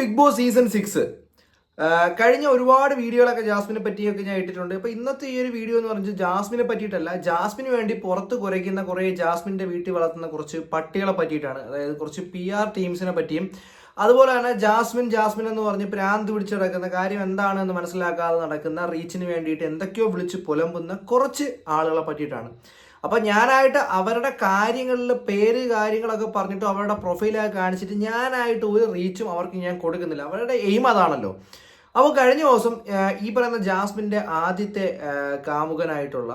Big boss season six കഴിഞ്ഞ ഒരുപാട് വീഡിയോകളൊക്കെ ജാസ്മിനെ പറ്റിയൊക്കെ ഞാൻ ഇട്ടിട്ടുണ്ട്. അപ്പോൾ ഇന്നത്തെ ഈ ഒരു വീഡിയോ എന്ന് പറഞ്ഞാൽ ജാസ്മിനെ പറ്റിയിട്ടല്ല ജാസ്മിന് വേണ്ടി പുറത്ത് കുറയ്ക്കുന്ന കുറേ ജാസ്മിന്റെ വീട്ടിൽ വളർത്തുന്ന കുറച്ച് പട്ടികളെ പറ്റിയിട്ടാണ്. അതായത് കുറച്ച് പി ആർ ടീംസിനെ പറ്റിയും. അതുപോലെ തന്നെ ജാസ്മിൻ ജാസ്മിൻ എന്ന് പറഞ്ഞ് പ്രാന്ത് പിടിച്ച് നടക്കുന്ന കാര്യം എന്താണെന്ന് മനസ്സിലാക്കാതെ നടക്കുന്ന റീച്ചിന് വേണ്ടിയിട്ട് എന്തൊക്കെയോ വിളിച്ച് പുലമ്പുന്ന കുറച്ച് ആളുകളെ പറ്റിയിട്ടാണ്. അപ്പൊ ഞാനായിട്ട് അവരുടെ കാര്യങ്ങളിൽ പേര് കാര്യങ്ങളൊക്കെ പറഞ്ഞിട്ട് അവരുടെ പ്രൊഫൈലൊക്കെ കാണിച്ചിട്ട് ഞാനായിട്ട് ഒരു റീച്ചും അവർക്ക് ഞാൻ കൊടുക്കുന്നില്ല. അവരുടെ എയിം അതാണല്ലോ. അപ്പോൾ കഴിഞ്ഞ ദിവസം ഈ പറയുന്ന ജാസ്മിന്റെ ആദ്യത്തെ കാമുകനായിട്ടുള്ള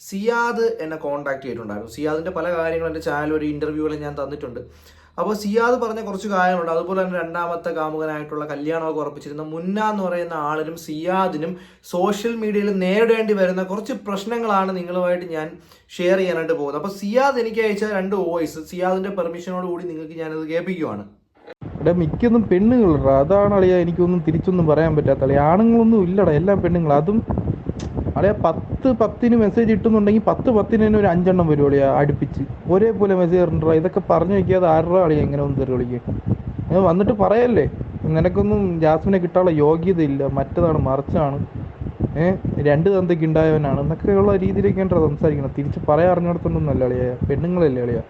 സിയാദ് എന്നെ കോൺടാക്ട് ചെയ്തിട്ടുണ്ടായിരുന്നു. സിയാദിന്റെ പല കാര്യങ്ങളും എന്റെ ചാനൽ ഒരു ഇന്റർവ്യൂകൾ ഞാൻ തന്നിട്ടുണ്ട്. അപ്പോൾ സിയാദ് പറഞ്ഞ കുറച്ച് കാര്യങ്ങളുണ്ട്. അതുപോലെ തന്നെ രണ്ടാമത്തെ കാമുകനായിട്ടുള്ള കല്യാണമൊക്കെ ഉറപ്പിച്ചിരുന്ന മുന്ന എന്ന് പറയുന്ന ആളിനും സിയാദിനും സോഷ്യൽ മീഡിയയിൽ നേരിടേണ്ടി വരുന്ന കുറച്ച് പ്രശ്നങ്ങളാണ് നിങ്ങളുമായിട്ട് ഞാൻ ഷെയർ ചെയ്യാനായിട്ട് പോകുന്നത്. അപ്പോൾ സിയാദ് എനിക്ക് അയച്ച രണ്ട് വോയിസ് സിയാദിന്റെ പെർമിഷനോട് കൂടി നിങ്ങൾക്ക് ഞാനത് കേൾപ്പിക്കുവാണ്. എടാ മിക്കൊന്നും പെണ്ണുങ്ങളടാ അതാണ് അളിയ എനിക്കൊന്നും തിരിച്ചൊന്നും പറയാൻ പറ്റാത്ത അളിയ. ആണുങ്ങളൊന്നും ഇല്ലടാ എല്ലാം പെണ്ണുങ്ങൾ അതും അളിയ പത്ത് പത്തിന് മെസ്സേജ് ഇട്ടുന്നുണ്ടെങ്കിൽ പത്ത് പത്തിന് തന്നെ ഒരു അഞ്ചെണ്ണം വരും അടുപ്പിച്ച്. ഒരേപോലെ മെസ്സേജ് ഇടണ്ടാ ഇതൊക്കെ പറഞ്ഞു വെക്കാതെ ആരുടെ കളി എങ്ങനെ ഒന്ന് വിളിക്കുക വന്നിട്ട് പറയല്ലേ? നിനക്കൊന്നും ജാസ്മിനെ കിട്ടാനുള്ള യോഗ്യതയില്ല. മറ്റതാണ് മറിച്ചാണ്. ഏഹ് രണ്ട് തന്തയ്ക്ക് ഉണ്ടായവനാണ്. എന്നൊക്കെയുള്ള രീതിയിലേക്കാണ് സംസാരിക്കണം? തിരിച്ച് അല്ല അളിയ. പെണ്ണുങ്ങളല്ലേ അളിയ.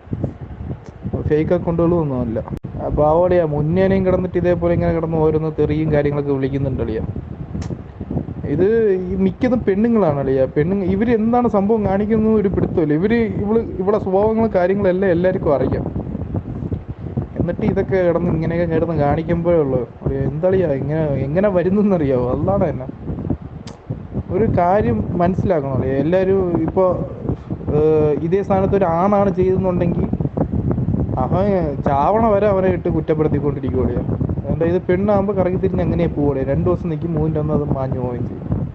ഫേക്ക് അക്കൗണ്ടുകളും ഒന്നുമല്ല അപ്പൊ അവളിയാ മുന്നേനെയും കിടന്നിട്ട് ഇതേപോലെ ഇങ്ങനെ കിടന്ന് ഓരോന്ന് തെറിയും കാര്യങ്ങളൊക്കെ വിളിക്കുന്നുണ്ട് അളിയ. ഇത് മിക്കതും പെണ്ണുങ്ങളാണ് അളിയ പെണ്ണുങ്ങൾ ഇവർ എന്താണ് സംഭവം കാണിക്കുന്നത് ഒരു പിടുത്തമില്ല. ഇവർ ഇവൾ ഇവിടെ സ്വഭാവങ്ങളും കാര്യങ്ങളെല്ലാം എല്ലാവർക്കും അറിയാം. എന്നിട്ട് ഇതൊക്കെ കിടന്ന് ഇങ്ങനെയൊക്കെ കിടന്ന് കാണിക്കുമ്പോഴേ ഉള്ളൂ. അളിയ എന്തളിയാ ഇങ്ങനെ എങ്ങനെ വരുന്നെന്നറിയാവോ അതാണ് തന്നെ. ഒരു കാര്യം മനസ്സിലാക്കണം. അളിയ എല്ലാവരും ഇപ്പോൾ ഇതേ സ്ഥാനത്ത് ഒരു ആണാണ് ചെയ്തെന്നുണ്ടെങ്കിൽ അവൻ ചാവണ വരെ അവനെ ഇട്ട് കുറ്റപ്പെടുത്തിക്കൊണ്ടിരിക്കുകയാണ്. അതുകൊണ്ട് ഇത് പെണ്ണാകുമ്പോൾ കറങ്ങി തിരിഞ്ഞ് അങ്ങനെ പോവുകയാണ് രണ്ടു ദിവസം നിൽക്കും മൂന്നിന്റെ അന്ന് അത് മാഞ്ഞു പോവുകയും ചെയ്യും.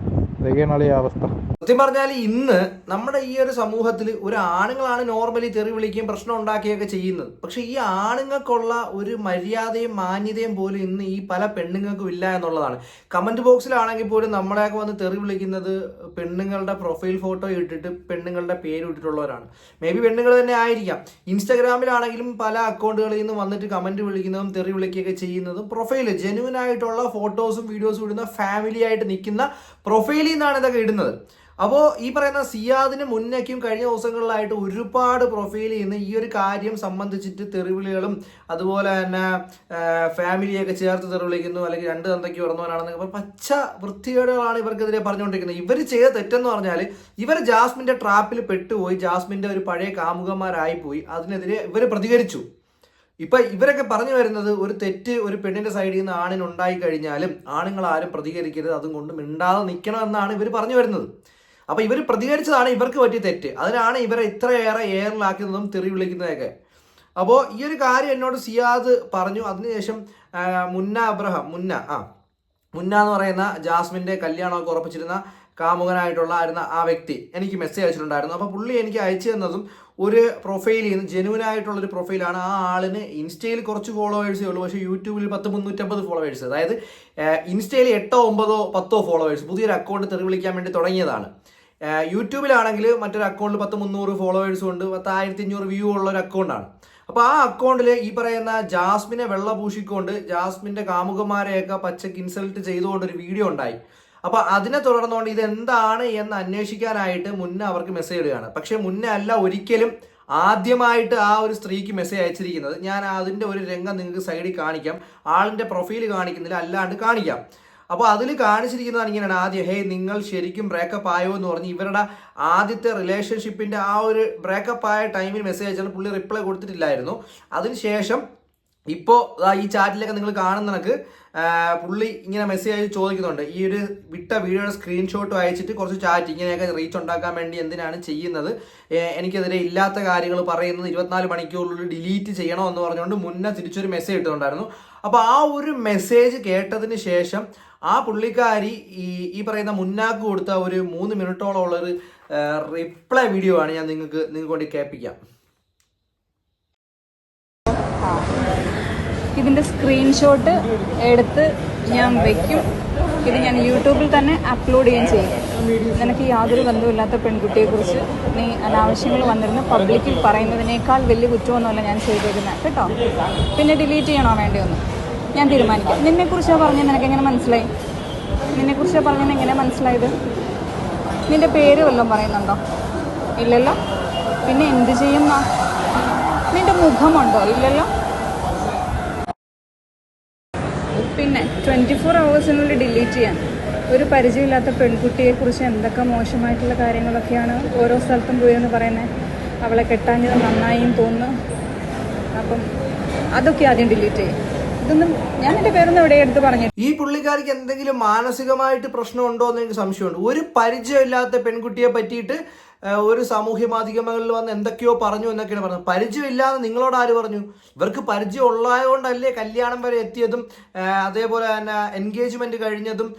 ഇതൊക്കെയാണ് അവസ്ഥ? സത്യം പറഞ്ഞാൽ ഇന്ന് നമ്മുടെ ഈ ഒരു സമൂഹത്തിൽ ഒരു ആണുങ്ങളാണ് നോർമലി തെറി വിളിക്കുകയും പ്രശ്നം ഉണ്ടാക്കുകയൊക്കെ ചെയ്യുന്നത്. പക്ഷെ ഈ ആണുങ്ങൾക്കുള്ള ഒരു മര്യാദയും മാന്യതയും പോലും ഇന്ന് ഈ പല പെണ്ണുങ്ങൾക്കും ഇല്ല എന്നുള്ളതാണ്. കമന്റ് ബോക്സിലാണെങ്കിൽ പോലും നമ്മളെയൊക്കെ വന്ന് തെറി വിളിക്കുന്നത് പെണ്ണുങ്ങളുടെ പ്രൊഫൈൽ ഫോട്ടോ ഇട്ടിട്ട് പെണ്ണുങ്ങളുടെ പേര് ഇട്ടിട്ടുള്ളവരാണ്. മേ ബി പെണ്ണുങ്ങൾ തന്നെ ആയിരിക്കാം. ഇൻസ്റ്റാഗ്രാമിലാണെങ്കിലും പല അക്കൗണ്ടുകളിൽ നിന്ന് വന്നിട്ട് കമന്റ് വിളിക്കുന്നതും തെറി വിളിക്കുകയൊക്കെ ചെയ്യുന്നതും പ്രൊഫൈൽ ജെനുവൻ ആയിട്ടുള്ള ഫോട്ടോസും വീഡിയോസും ഇടുന്ന ഫാമിലി ആയിട്ട് നിൽക്കുന്ന പ്രൊഫൈലിൽ നിന്നാണ് ഇതൊക്കെ ഇടുന്നത്. അപ്പോൾ ഈ പറയുന്ന സിയാദിന് മുന്നേക്കും കഴിഞ്ഞ ദിവസങ്ങളിലായിട്ട് ഒരുപാട് പ്രൊഫൈൽ ചെയ്യുന്ന ഈ ഒരു കാര്യം സംബന്ധിച്ചിട്ട് തെറിവിളികളും അതുപോലെ തന്നെ ഫാമിലിയൊക്കെ ചേർത്ത് തെറിവിളിക്കുന്നു അല്ലെങ്കിൽ രണ്ട് തന്തയ്ക്ക് ഉറന്നവനാണെന്നൊക്കെ പറഞ്ഞ് പച്ച വൃത്തികേടുകളാണ് ഇവർക്കെതിരെ പറഞ്ഞുകൊണ്ടിരിക്കുന്നത്. ഇവർ ചെയ്ത തെറ്റെന്ന് പറഞ്ഞാൽ ഇവർ ജാസ്മിന്റെ ട്രാപ്പിൽ പെട്ടുപോയി ജാസ്മിന്റെ ഒരു പഴയ കാമുകന്മാരായി പോയി അതിനെതിരെ ഇവർ പ്രതികരിച്ചു. ഇപ്പൊ ഇവരൊക്കെ പറഞ്ഞു വരുന്നത് ഒരു തെറ്റ് ഒരു പെണ്ണിന്റെ സൈഡിൽ നിന്ന് ആണിന് ഉണ്ടായി കഴിഞ്ഞാലും ആണുങ്ങൾ ആരും പ്രതികരിക്കരുത് അതും കൊണ്ട് മിണ്ടാതെ നിൽക്കണം എന്നാണ് ഇവർ പറഞ്ഞു വരുന്നത്. അപ്പൊ ഇവർ പ്രതികരിച്ചതാണ് ഇവർക്ക് പറ്റിയ തെറ്റ്. അതിനാണ് ഇവരെ ഇത്രയേറെ എയറിലാക്കുന്നതും തെറി വിളിക്കുന്നതൊക്കെ. അപ്പോൾ ഈ ഒരു കാര്യം എന്നോട് സിയാദ് പറഞ്ഞു. അതിനുശേഷം മുന്ന അബ്രഹാം മുന്ന ആ മുന്ന എന്ന് പറയുന്ന ജാസ്മിന്റെ കല്യാണമൊക്കെ ഉറപ്പിച്ചിരുന്ന കാമുകനായിട്ടുള്ള ആയിരുന്ന ആ വ്യക്തി എനിക്ക് മെസ്സേജ് അയച്ചിട്ടുണ്ടായിരുന്നു. അപ്പോൾ പുള്ളി എനിക്ക് അയച്ചു തന്നതും ഒരു പ്രൊഫൈലിൽ നിന്ന് ജെനുവൻ ആയിട്ടുള്ള ഒരു പ്രൊഫൈലാണ് ആ ആളിന് ഇൻസ്റ്റയിൽ കുറച്ച് ഫോളോവേഴ്സേ ഉള്ളൂ. പക്ഷേ യൂട്യൂബിൽ പത്ത് മുന്നൂറ്റമ്പത് ഫോളോവേഴ്സ് അതായത് ഇൻസ്റ്റയിൽ എട്ടോ ഒമ്പതോ പത്തോ ഫോളോവേഴ്സ് പുതിയൊരു അക്കൗണ്ട് തെറി വിളിക്കാൻ വേണ്ടി തുടങ്ങിയതാണ്. യൂട്യൂബിലാണെങ്കിൽ മറ്റൊരു അക്കൗണ്ടിൽ പത്ത് മുന്നൂറ് ഫോളോവേഴ്സും ഉണ്ട്. പത്തായിരത്തി അഞ്ഞൂറ് വ്യൂ ഉള്ള ഒരു അക്കൗണ്ടാണ് അപ്പോൾ ആ അക്കൗണ്ടിൽ ഈ പറയുന്ന ജാസ്മിനെ വെള്ള പൂശിക്കൊണ്ട് ജാസ്മിന്റെ കാമുകന്മാരെയൊക്കെ പച്ചക്ക് ഇൻസൾട്ട് ചെയ്തുകൊണ്ടൊരു വീഡിയോ ഉണ്ടായി. അപ്പൊ അതിനെ തുടർന്നുകൊണ്ട് ഇത് എന്താണ് എന്ന് അന്വേഷിക്കാനായിട്ട് മുന്നേ അവർക്ക് മെസ്സേജ് ഇടുകയാണ്. പക്ഷെ മുന്നേ അല്ല ഒരിക്കലും ആദ്യമായിട്ട് ആ ഒരു സ്ത്രീക്ക് മെസ്സേജ് അയച്ചിരിക്കുന്നത്. ഞാൻ അതിന്റെ ഒരു രംഗം നിങ്ങൾക്ക് സൈഡിൽ കാണിക്കാം. ആളിന്റെ പ്രൊഫൈൽ കാണിക്കുന്നില്ല അല്ലാണ്ട് കാണിക്കാം. അപ്പോൾ അതിൽ കാണിച്ചിരിക്കുന്നതാണ് ഇങ്ങനെയാണ്. ആദ്യം ഹേ നിങ്ങൾ ശരിക്കും ബ്രേക്കപ്പ് ആയോ? എന്ന് പറഞ്ഞ് ഇവരുടെ ആദ്യത്തെ റിലേഷൻഷിപ്പിന്റെ ആ ഒരു ബ്രേക്കപ്പ് ആയ ടൈമിൽ മെസ്സേജ് അയച്ചാൽ പുള്ളി റിപ്ലൈ കൊടുത്തിട്ടില്ലായിരുന്നു. അതിനുശേഷം ഇപ്പോൾ ഈ ചാറ്റിലൊക്കെ നിങ്ങൾ കാണുന്ന കണക്ക് പുള്ളി ഇങ്ങനെ മെസ്സേജ് അയച്ച് ചോദിക്കുന്നുണ്ട്. ഈ ഒരു വിട്ട വീഡിയോയുടെ സ്ക്രീൻഷോട്ട് അയച്ചിട്ട് കുറച്ച് ചാറ്റ് ഇങ്ങനെയൊക്കെ റീച്ച് ഉണ്ടാക്കാൻ വേണ്ടി എന്തിനാണ് ചെയ്യുന്നത്? എനിക്കെതിരെ ഇല്ലാത്ത കാര്യങ്ങൾ പറയുന്നത് ഇരുപത്തിനാല് മണിക്കൂറിനുള്ളിൽ ഡിലീറ്റ് ചെയ്യണം എന്ന് പറഞ്ഞുകൊണ്ട് മുന്നേ തിരിച്ചൊരു മെസ്സേജ് ഇട്ടിട്ടുണ്ടായിരുന്നു. അപ്പോൾ ആ ഒരു മെസ്സേജ് കേട്ടതിന് ശേഷം ആ പുള്ളിക്കാരി ഈ ഈ പറയുന്ന മുന്നാക്ക് കൊടുത്ത ഒരു മൂന്ന് മിനിറ്റോളം ഉള്ളൊരു റിപ്ലൈ വീഡിയോ ആണ് ഞാൻ നിങ്ങൾക്ക് നിങ്ങൾക്ക് വേണ്ടി കേൾപ്പിക്കാം ഇതിന്റെ സ്ക്രീൻഷോട്ട് എടുത്ത് ഞാൻ വയ്ക്കും ഇത് ഞാൻ യൂട്യൂബിൽ തന്നെ അപ്ലോഡ് ചെയ്യുകയും ചെയ്യും. നിനക്ക് യാതൊരു ബന്ധമില്ലാത്ത പെൺകുട്ടിയെക്കുറിച്ച് നീ അനാവശ്യങ്ങൾ വന്നിരുന്ന പബ്ലിക്കിൽ പറയുന്നതിനേക്കാൾ വലിയ കുറ്റമൊന്നുമല്ല ഞാൻ ചെയ്തിരുന്നത് കേട്ടോ? പിന്നെ ഡിലീറ്റ് ചെയ്യണോ വേണ്ടിയൊന്നും ഞാൻ തീരുമാനിക്കാം. നിന്നെക്കുറിച്ചാണ് പറഞ്ഞത് നിനക്ക് എങ്ങനെ മനസ്സിലായി? നിന്നെക്കുറിച്ചാണ് പറഞ്ഞത് എങ്ങനെ മനസ്സിലായത്? നിന്റെ പേര് വല്ലതും പറയുന്നുണ്ടോ? ഇല്ലല്ലോ? പിന്നെ എന്ത് ചെയ്യുന്ന? നിന്റെ മുഖമുണ്ടോ? ഇല്ലല്ലോ? പിന്നെ ട്വന്റി ഫോർ അവേഴ്സിനുള്ളിൽ ഡിലീറ്റ് ചെയ്യാൻ ഒരു പരിചയമില്ലാത്ത പെൺകുട്ടിയെക്കുറിച്ച് എന്തൊക്കെ മോശമായിട്ടുള്ള കാര്യങ്ങളൊക്കെയാണ് ഓരോ സ്ഥലത്തും പോയെന്ന് പറയുന്നത് അവളെ കെട്ടാഞ്ഞത് നന്നായും തോന്നുന്നു. അപ്പം അതൊക്കെ ആദ്യം ഡിലീറ്റ് ചെയ്യും. ഞാൻ പറഞ്ഞു? ഈ പുള്ളിക്കാർക്ക് എന്തെങ്കിലും മാനസികമായിട്ട് പ്രശ്നം ഉണ്ടോ എന്ന് എനിക്ക് സംശയമുണ്ട്. ഒരു പരിചയമില്ലാത്ത പെൺകുട്ടിയെ പറ്റിയിട്ട് ഒരു സാമൂഹ്യ മാധ്യമങ്ങളിൽ വന്ന് എന്തൊക്കെയോ പറഞ്ഞു എന്നൊക്കെയാണ് പറഞ്ഞത്. പരിചയമില്ലാന്ന് നിങ്ങളോട് ആര് പറഞ്ഞു? ഇവർക്ക് പരിചയം ഉള്ളതുകൊണ്ടല്ലേ കല്യാണം വരെ എത്തിയതും അതേപോലെ തന്നെ എൻഗേജ്മെന്റ് കഴിഞ്ഞതും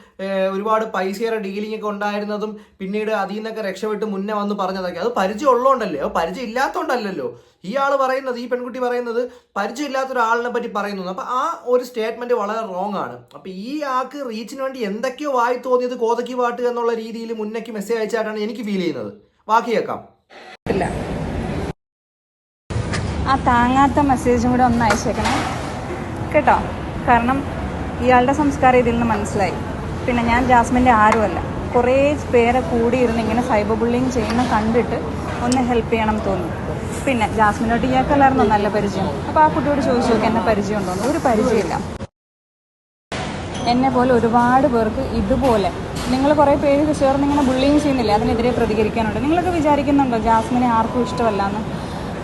ഒരുപാട് പൈസയുടെ ഡീലിംഗ് ഒക്കെ ഉണ്ടായിരുന്നതും പിന്നീട് അതിൽ നിന്നൊക്കെ രക്ഷപ്പെട്ട് മുന്നേ വന്ന് പറഞ്ഞതൊക്കെ. അത് പരിചയം ഉള്ളതുകൊണ്ടല്ലേ അത് പരിചയം ഇല്ലാത്തതുകൊണ്ടല്ലല്ലോ ഈ ആൾ പറയുന്നത് ഈ പെൺകുട്ടി പറയുന്നത് പരിചയമില്ലാത്ത ഒരാളിനെ പറ്റി പറയുന്നു. അപ്പൊ ആ ഒരു സ്റ്റേറ്റ്മെന്റ് വളരെ റോങ് ആണ്. അപ്പൊ ഈ ആൾക്ക് റീച്ചിന് വേണ്ടി എന്തൊക്കെയോ വായി തോന്നിയത് കോതക്കി പാട്ട് എന്നുള്ള രീതിയിൽ മുന്നേക്ക് മെസ്സേജ് അയച്ചായിട്ടാണ് എനിക്ക് ഫീൽ ചെയ്യുന്നത്. ബാക്കി കേൾക്കാം ആ താങ്ങാത്ത മെസ്സേജും കൂടെ ഒന്ന് അയച്ചേക്കണേ. കേട്ടോ? കാരണം ഇയാളുടെ സംസ്കാരം ഇതിൽ നിന്ന് മനസ്സിലായി. പിന്നെ ഞാൻ ജാസ്മിന്റെ ആരുമല്ല. കുറേ പേരെ കൂടിയിരുന്ന് ഇങ്ങനെ സൈബർ ബുള്ളിങ് ചെയ്യുന്ന കണ്ടിട്ട് ഒന്ന് ഹെൽപ്പ് ചെയ്യണം തോന്നി പിന്നെ ജാസ്മിനോട്ട് ഇയാൾക്കല്ലായിരുന്നു നല്ല പരിചയം. അപ്പോൾ ആ കുട്ടിയോട് ചോദിച്ചു നോക്കി എന്നെ പരിചയം ഉണ്ടോ ഒരു പരിചയമില്ല. എന്നെ പോലെ ഒരുപാട് പേർക്ക് ഇതുപോലെ നിങ്ങൾ കുറേ പേര് ചേർന്ന് ഇങ്ങനെ ബുള്ളിങ് ചെയ്യുന്നില്ലേ? അതിനെതിരെ പ്രതികരിക്കാനുണ്ട്. നിങ്ങളൊക്കെ വിചാരിക്കുന്നുണ്ടോ ജാസ്മിനെ ആർക്കും ഇഷ്ടമല്ല എന്ന്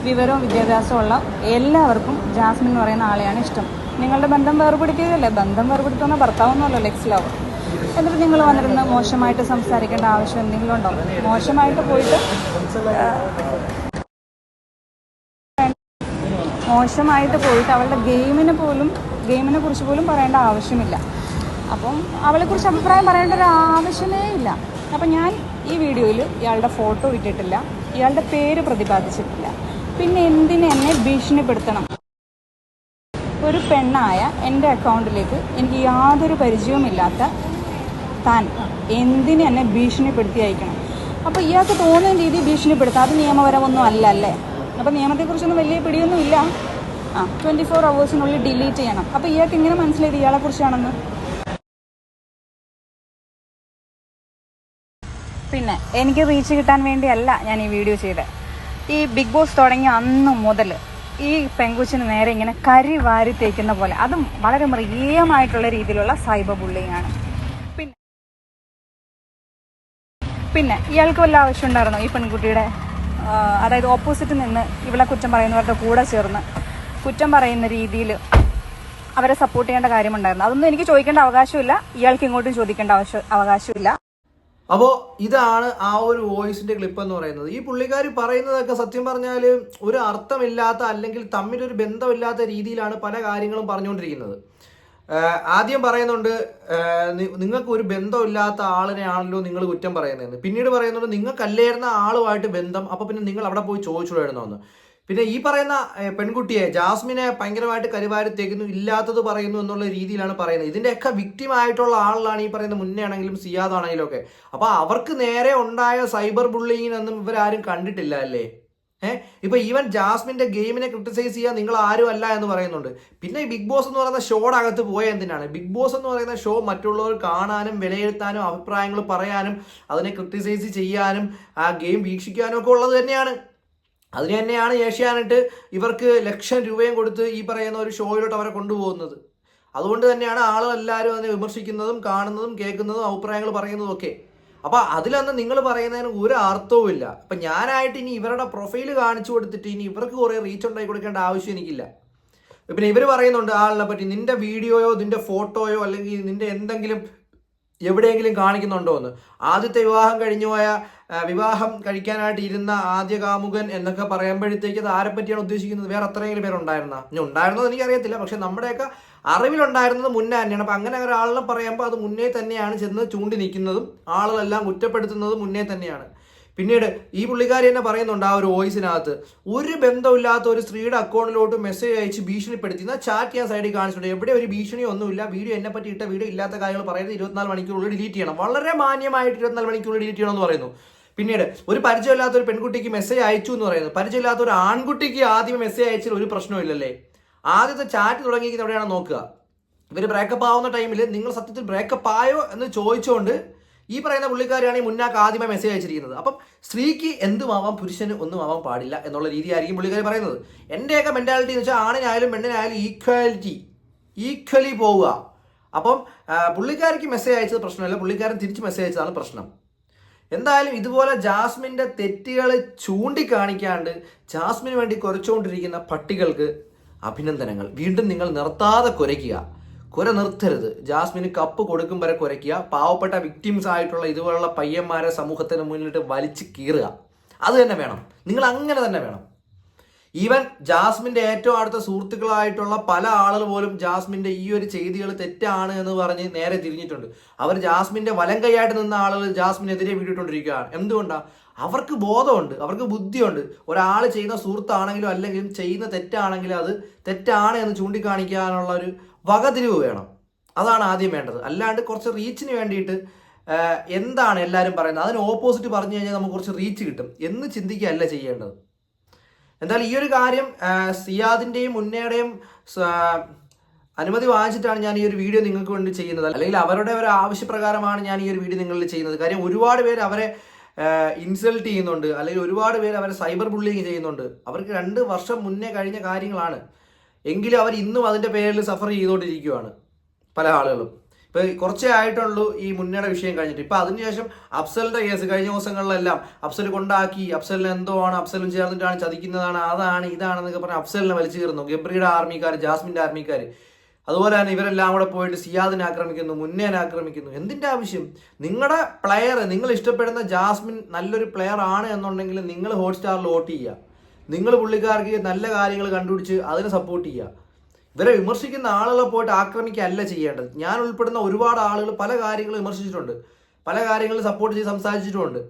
വിവരവും വിദ്യാഭ്യാസവും ഉള്ള എല്ലാവർക്കും ജാസ്മിൻ എന്ന് പറയുന്ന ആളെയാണ് ഇഷ്ടം. നിങ്ങളുടെ ബന്ധം വേർപെടുത്തിയതല്ലേ ബന്ധം വേർപെടുത്തുന്ന ഭർത്താവൊന്നുമല്ലോ ലെക്സ് ലവ് എന്നിട്ട് നിങ്ങൾ വന്നിരുന്ന് മോശമായിട്ട് സംസാരിക്കേണ്ട ആവശ്യം എന്തെങ്കിലും ഉണ്ടോ? മോശമായിട്ട് പോയിട്ട് മോശമായിട്ട് പോയിട്ട് അവളുടെ ഗെയിമിനെ പോലും ഗെയിമിനെ കുറിച്ച് പോലും പറയേണ്ട ആവശ്യമില്ല. അപ്പം അവളെക്കുറിച്ച് അഭിപ്രായം പറയേണ്ട ഒരു ആവശ്യമേ ഇല്ല. അപ്പം ഞാൻ ഈ വീഡിയോയിൽ ഇയാളുടെ ഫോട്ടോ ഇട്ടിട്ടില്ല. ഇയാളുടെ പേര് പ്രതിപാദിച്ചിട്ടില്ല. പിന്നെ എന്തിന് എന്നെ ഭീഷണിപ്പെടുത്തണം? ഒരു പെണ്ണായ എന്റെ അക്കൗണ്ടിലേക്ക് എനിക്ക് യാതൊരു പരിചയവുമില്ലാത്ത താൻ എന്തിന് എന്നെ ഭീഷണിപ്പെടുത്തി അയക്കണം? അപ്പോൾ ഇയാൾക്ക് തോന്നുന്ന രീതി ഭീഷണിപ്പെടുത്താം. അത് നിയമപരമൊന്നും അല്ല അല്ലേ? അപ്പോൾ നിയമത്തെക്കുറിച്ചൊന്നും വലിയ പിടിയൊന്നും ഇല്ല ആ ട്വന്റി ഫോർ അവേഴ്സിനുള്ളിൽ ഡിലീറ്റ് ചെയ്യണം. അപ്പോൾ ഇയാൾക്ക് ഇങ്ങനെ മനസ്സിലായത് ഇയാളെ പിന്നെ എനിക്ക് റീച്ച് കിട്ടാൻ വേണ്ടിയല്ല ഞാൻ ഈ വീഡിയോ ചെയ്തത് ഈ ബിഗ് ബോസ് തുടങ്ങിയ അന്ന് മുതൽ ഈ പെങ്കുച്ചിന് നേരെ ഇങ്ങനെ കരി വാരി തേക്കുന്ന പോലെ. അതും വളരെ മൃഗീയമായിട്ടുള്ള രീതിയിലുള്ള സൈബർ ബുള്ളിങ് ആണ്. പിന്നെ പിന്നെ ഇയാൾക്ക് വല്ല ആവശ്യം ഉണ്ടായിരുന്നോ? ഈ പെൺകുട്ടിയുടെ അതായത് ഓപ്പോസിറ്റ് നിന്ന് ഇവളെ കുറ്റം പറയുന്നവരുടെ കൂടെ ചേർന്ന് കുറ്റം പറയുന്ന രീതിയിൽ അവരെ സപ്പോർട്ട് ചെയ്യേണ്ട കാര്യമുണ്ടായിരുന്നു. അതൊന്നും എനിക്ക് ചോദിക്കേണ്ട അവകാശമില്ല. ഇയാൾക്ക് ഇങ്ങോട്ടും ചോദിക്കേണ്ട അവകാശമില്ല. അപ്പോൾ ഇതാണ് ആ ഒരു വോയിസിന്റെ ക്ലിപ്പ് എന്ന് പറയുന്നത്. ഈ പുള്ളിക്കാരി പറയുന്നതൊക്കെ സത്യം പറഞ്ഞാൽ ഒരു അർത്ഥമില്ലാത്ത അല്ലെങ്കിൽ തമ്മിലൊരു ബന്ധമില്ലാത്ത രീതിയിലാണ് പല കാര്യങ്ങളും പറഞ്ഞുകൊണ്ടിരിക്കുന്നത്. ആദ്യം പറയുന്നുണ്ട് നിങ്ങൾക്ക് ഒരു ബന്ധമില്ലാത്ത ആളിനെ ആണല്ലോ നിങ്ങൾ കുറ്റം പറയുന്നതെന്ന്. പിന്നീട് പറയുന്നുണ്ട് നിങ്ങൾക്കല്ലായിരുന്ന ആളുമായിട്ട് ബന്ധം അപ്പോൾ പിന്നെ നിങ്ങൾ അവിടെ പോയി ചോദിച്ചുകൂടായിരുന്നോ എന്ന്. പിന്നെ ഈ പറയുന്ന പെൺകുട്ടിയെ ജാസ്മിനെ ഭയങ്കരമായിട്ട് കരുവാരത്തേക്കുന്നു ഇല്ലാത്തത് പറയുന്നു എന്നുള്ള രീതിയിലാണ് പറയുന്നത്. ഇതിന്റെയൊക്കെ വിക്റ്റിം ആയിട്ടുള്ള ആളിലാണ് ഈ പറയുന്ന മുന്നേ ആണെങ്കിലും സിയാദ് ആണെങ്കിലും ഒക്കെ അപ്പോൾ അവർക്ക് നേരെ ഉണ്ടായ സൈബർ ബുള്ളിങ്ങിനൊന്നും ഇവരാരും കണ്ടിട്ടില്ല അല്ലേ? ഏഹ് ഇപ്പൊ ഈവൻ ജാസ്മിന്റെ ഗെയിമിനെ ക്രിട്ടിസൈസ് ചെയ്യാൻ നിങ്ങൾ ആരും അല്ല എന്ന് പറയുന്നുണ്ട്. പിന്നെ ബിഗ് ബോസ് എന്ന് പറയുന്ന ഷോയുടെ അകത്ത് പോയ എന്തിനാണ്? ബിഗ് ബോസ് എന്ന് പറയുന്ന ഷോ മറ്റുള്ളവർ കാണാനും വിലയിരുത്താനും അഭിപ്രായങ്ങൾ പറയാനും അതിനെ ക്രിട്ടിസൈസ് ചെയ്യാനും ആ ഗെയിം വീക്ഷിക്കാനും ഒക്കെ ഉള്ളത് തന്നെയാണ്. അതിന് തന്നെയാണ് ഏഷ്യാനെറ്റ് ഇവർക്ക് ലക്ഷം രൂപയും കൊടുത്ത് ഈ പറയുന്ന ഒരു ഷോയിലോട്ട് അവരെ കൊണ്ടുപോകുന്നത്. അതുകൊണ്ട് തന്നെയാണ് ആളുകളെല്ലാവരും അതിനെ വിമർശിക്കുന്നതും കാണുന്നതും കേൾക്കുന്നതും അഭിപ്രായങ്ങൾ പറയുന്നതും ഒക്കെ. അപ്പോൾ അതിലൊന്നും നിങ്ങൾ പറയുന്നതിന് ഒരു അർത്ഥവും ഇല്ല. അപ്പം ഞാനായിട്ട് ഇനി ഇവരുടെ പ്രൊഫൈൽ കാണിച്ചു കൊടുത്തിട്ട് ഇനി ഇവർക്ക് കുറേ റീച്ച് ഉണ്ടാക്കി കൊടുക്കേണ്ട ആവശ്യം എനിക്കില്ല. പിന്നെ ഇവർ പറയുന്നുണ്ട് ആളിനെ പറ്റി നിന്റെ വീഡിയോയോ നിന്റെ ഫോട്ടോയോ അല്ലെങ്കിൽ നിന്റെ എന്തെങ്കിലും എവിടെയെങ്കിലും കാണിക്കുന്നുണ്ടോ എന്ന് ആദ്യത്തെ വിവാഹം കഴിഞ്ഞു പോയ വിവാഹം കഴിക്കാനായിട്ട് ഇരുന്ന ആദ്യ കാമുകൻ എന്നൊക്കെ പറയുമ്പോഴത്തേക്ക് അത് ആരെ പറ്റിയാണ് ഉദ്ദേശിക്കുന്നത്? വേറെ അത്രയെങ്കിലും പേരുണ്ടായിരുന്ന? ഇനി ഉണ്ടായിരുന്നോ എനിക്കറിയത്തില്ല. പക്ഷെ നമ്മുടെയൊക്കെ അറിവിലുണ്ടായിരുന്നത് മുന്നേ തന്നെയാണ്. അപ്പം അങ്ങനെ ഒരാളിനെ പറയുമ്പോൾ അത് മുന്നേ തന്നെയാണ് ചെന്ന് ചൂണ്ടി നിൽക്കുന്നതും ആളുകളെല്ലാം കുറ്റപ്പെടുത്തുന്നത് മുന്നേ തന്നെയാണ്. പിന്നീട് ഈ പുള്ളിക്കാരി തന്നെ പറയുന്നുണ്ട് ആ ഒരു വോയിസിനകത്ത് ഒരു ബന്ധമില്ലാത്ത ഒരു സ്ത്രീയുടെ അക്കൗണ്ടിലോട്ട് മെസ്സേജ് അയച്ച് ഭീഷണിപ്പെടുത്തി എന്നാൽ ചാറ്റ് ചെയ്യാൻ സൈഡിൽ കാണിച്ചിട്ടുണ്ട്. എവിടെ ഒരു ഭീഷണി ഒന്നുമില്ല. വീഡിയോ എന്നെ പറ്റി ഇട്ട വീഡിയോ ഇല്ലാത്ത കാര്യങ്ങൾ പറയുന്നത് ഇരുപത്തിനാല് മണിക്കൂറിൽ ഡിലീറ്റ് ചെയ്യണം. വളരെ മാന്യമായിട്ട് ഇരുപത്തിനാല് മണിക്കൂറിൽ ഡിലീറ്റ് ചെയ്യണം എന്ന് പറയുന്നു. പിന്നീട് ഒരു പരിചയമില്ലാത്ത ഒരു പെൺകുട്ടിക്ക് മെസ്സേജ് അയച്ചു എന്ന് പറയുന്നത് പരിചയമില്ലാത്ത ഒരു ആൺകുട്ടിക്ക് ആദ്യം മെസ്സേജ് അയച്ചാൽ ഒരു പ്രശ്നമില്ലല്ലേ ആദ്യത്തെ ചാറ്റ് തുടങ്ങിയിരിക്കുന്നത് എവിടെയാണ് നോക്കുക. ഇവർ ബ്രേക്കപ്പ് ആവുന്ന ടൈമിൽ നിങ്ങൾ സത്യത്തിൽ ബ്രേക്കപ്പ് ആയോ എന്ന് ചോദിച്ചുകൊണ്ട് ഈ പറയുന്ന പുള്ളിക്കാരിയാണ് ഈ മുന്നാക്ക് ആദ്യമേ മെസ്സേജ് അയച്ചിരിക്കുന്നത്. അപ്പം സ്ത്രീക്ക് എന്തുമാവാം പുരുഷന് ഒന്നും ആവാൻ പാടില്ല എന്നുള്ള രീതിയായിരിക്കും പുള്ളിക്കാരി പറയുന്നത്. എന്റെയൊക്കെ മെന്റാലിറ്റി എന്ന് വെച്ചാൽ ആണിനായാലും പെണ്ണിനായാലും ഈക്വാലിറ്റി ഈക്വലി പോവുക. അപ്പം പുള്ളിക്കാരിക്ക് മെസ്സേജ് അയച്ചത് പ്രശ്നമല്ല പുള്ളിക്കാരൻ തിരിച്ച് മെസ്സേജ് അയച്ചതാണ് പ്രശ്നം. എന്തായാലും ഇതുപോലെ ജാസ്മിന്റെ തെറ്റുകൾ ചൂണ്ടിക്കാണിക്കാണ്ട് ജാസ്മിന് വേണ്ടി കുറച്ചുകൊണ്ടിരിക്കുന്ന പട്ടികൾക്ക് അഭിനന്ദനങ്ങൾ. വീണ്ടും നിങ്ങൾ നിർത്താതെ കുരയ്ക്കുക. കുര നിർത്തരുത്. ജാസ്മിന് കപ്പ് കൊടുക്കും വരെ കുരയ്ക്കുക. പാവപ്പെട്ട വിക്ടിംസ് ആയിട്ടുള്ള ഇതുപോലുള്ള പയ്യന്മാരെ സമൂഹത്തിന് മുന്നിലിട്ട് വലിച്ചു കീറുക. അത് തന്നെ വേണം. നിങ്ങൾ അങ്ങനെ തന്നെ വേണം. ഈവൻ ജാസ്മിന്റെ ഏറ്റവും അടുത്ത സുഹൃത്തുക്കളായിട്ടുള്ള പല ആളുകൾ പോലും ജാസ്മിന്റെ ഈ ഒരു ചെയ്തികൾ തെറ്റാണ് എന്ന് പറഞ്ഞ് നേരെ തിരിഞ്ഞിട്ടുണ്ട്. അവർ ജാസ്മിന്റെ വലം കൈയായിട്ട് നിന്ന ആളുകൾ ജാസ്മിനെതിരെ വീടിട്ടുകൊണ്ടിരിക്കുകയാണ് എന്തുകൊണ്ടാണ് അവർക്ക് ബോധമുണ്ട്. അവർക്ക് ബുദ്ധിയുണ്ട്. ഒരാൾ ചെയ്യുന്ന സുഹൃത്താണെങ്കിലും അല്ലെങ്കിലും ചെയ്യുന്ന തെറ്റാണെങ്കിലും അത് തെറ്റാണ് എന്ന് ചൂണ്ടിക്കാണിക്കാനുള്ള ഒരു വകതിരിവ് വേണം. അതാണ് ആദ്യം വേണ്ടത്. അല്ലാണ്ട് കുറച്ച് റീച്ചിന് വേണ്ടിയിട്ട് എന്താണ് എല്ലാവരും പറയുന്നത്? അതിന് ഓപ്പോസിറ്റ് പറഞ്ഞു കഴിഞ്ഞാൽ നമുക്ക് കുറച്ച് റീച്ച് കിട്ടും. എന്ന് ചിന്തിക്കുകയല്ല ചെയ്യേണ്ടത്. എന്തായാലും ഈ ഒരു കാര്യം സിയാദിന്റെയും മുന്നയുടെയും അനുമതി വാങ്ങിച്ചിട്ടാണ് ഞാൻ ഈ ഒരു വീഡിയോ നിങ്ങൾക്ക് വേണ്ടി ചെയ്യുന്നത്. അല്ലെങ്കിൽ അവരുടെ ഒരു ആവശ്യപ്രകാരമാണ് ഞാൻ ഈ ഒരു വീഡിയോ നിങ്ങളിൽ ചെയ്യുന്നത്. കാര്യം ഒരുപാട് പേര് അവരെ ഇൻസൾട്ട് ചെയ്യുന്നുണ്ട്. അല്ലെങ്കിൽ ഒരുപാട് പേര് അവരെ സൈബർ ബുള്ളിങ് ചെയ്യുന്നുണ്ട്. അവർക്ക് രണ്ട് വർഷം മുന്നേ കഴിഞ്ഞ കാര്യങ്ങളാണ്. എങ്കിലും അവർ ഇന്നും അതിന്റെ പേരിൽ സഫർ ചെയ്തുകൊണ്ടിരിക്കുകയാണ് പല ആളുകളും. ഇപ്പൊ കുറച്ചേ ആയിട്ടുള്ളൂ ഈ മുന്നയുടെ വിഷയം കഴിഞ്ഞിട്ട്. ഇപ്പൊ അതിനുശേഷം അഫ്സലിന്റെ കേസ് കഴിഞ്ഞ ദിവസങ്ങളിലെല്ലാം അഫ്സൽ കൊണ്ടാക്കി അഫ്സലിന് എന്തോ ആണ് അഫ്സലും ചേർന്നിട്ടാണ് ചതിക്കുന്നതാണ് അതാണ് ഇതാണെന്നൊക്കെ പറഞ്ഞ് അഫ്സലിനെ വലിച്ചു കയറുന്നു. ഗബ്രിയുടെ ആർമിക്കാർ ജാസ്മിന്റെ ആർമിക്കാർ അതുപോലെ തന്നെ ഇവരെല്ലാം കൂടെ പോയിട്ട് സിയാദിനെ ആക്രമിക്കുന്നു മുന്നേനെ ആക്രമിക്കുന്നു. എന്തിന്റെ ആവശ്യം? നിങ്ങളുടെ പ്ലെയർ നിങ്ങൾ ഇഷ്ടപ്പെടുന്ന ജാസ്മിൻ നല്ലൊരു പ്ലെയർ ആണ് എന്നുണ്ടെങ്കിൽ നിങ്ങൾ ഹോട്ട്സ്റ്റാറിൽ വോട്ട് ചെയ്യുക. നിങ്ങൾ പുള്ളിക്കാർക്ക് നല്ല കാര്യങ്ങൾ കണ്ടുപിടിച്ച് അതിനെ സപ്പോർട്ട് ചെയ്യുക. ഇവരെ വിമർശിക്കുന്ന ആളുകളെ പോയിട്ട് ആക്രമിക്കുകയല്ല ചെയ്യേണ്ടത്. ഞാൻ ഉൾപ്പെടുന്ന ഒരുപാട് ആളുകൾ പല കാര്യങ്ങൾ വിമർശിച്ചിട്ടുണ്ട്. പല കാര്യങ്ങളും സപ്പോർട്ട് ചെയ്ത് സംസാരിച്ചിട്ടുമുണ്ട്.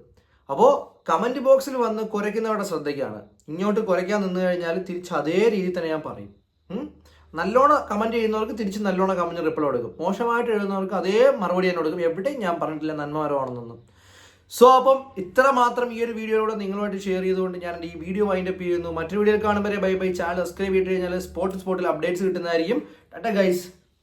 അപ്പോൾ കമന്റ് ബോക്സിൽ വന്ന് കുരയ്ക്കുന്നവരുടെ ശ്രദ്ധയ്ക്കാണ്. ഇങ്ങോട്ട് കുരയ്ക്കാൻ നിന്ന് കഴിഞ്ഞാൽ തിരിച്ച് അതേ രീതിയിൽ തന്നെ ഞാൻ പറയും? നല്ലോണം കമന്റ് ചെയ്യുന്നവർക്ക് തിരിച്ച് നല്ലോണം കമന്റ് റിപ്ലൈ കൊടുക്കും. മോശമായിട്ട് എഴുതുന്നവർക്ക് അതേ മറുപടി തന്നെ കൊടുക്കും. എവിടെയും ഞാൻ പറഞ്ഞിട്ടില്ല നന്മകരമാണെന്നൊന്നും സോ അപ്പം ഇത്ര മാത്രം ഈ ഒരു വീഡിയോയിലൂടെ നിങ്ങളുമായിട്ട് ഷെയർ ചെയ്തുകൊണ്ട് ഞാൻ ഈ വീഡിയോ വൈൻഡ് അപ്പ് ചെയ്യുന്നു. മറ്റൊരു വീഡിയോ കാണുമ്പോൾ ബൈ ബൈ ചാനൽ സബ്സ്ക്രൈബ് ചെയ്ത് കഴിഞ്ഞാൽ സ്പോർട്സ് സ്പോർട്ടിൽ അപ്ഡേറ്റ്സ് കിട്ടുന്നതായിരിക്കും. ടാറ്റ ഗൈസ്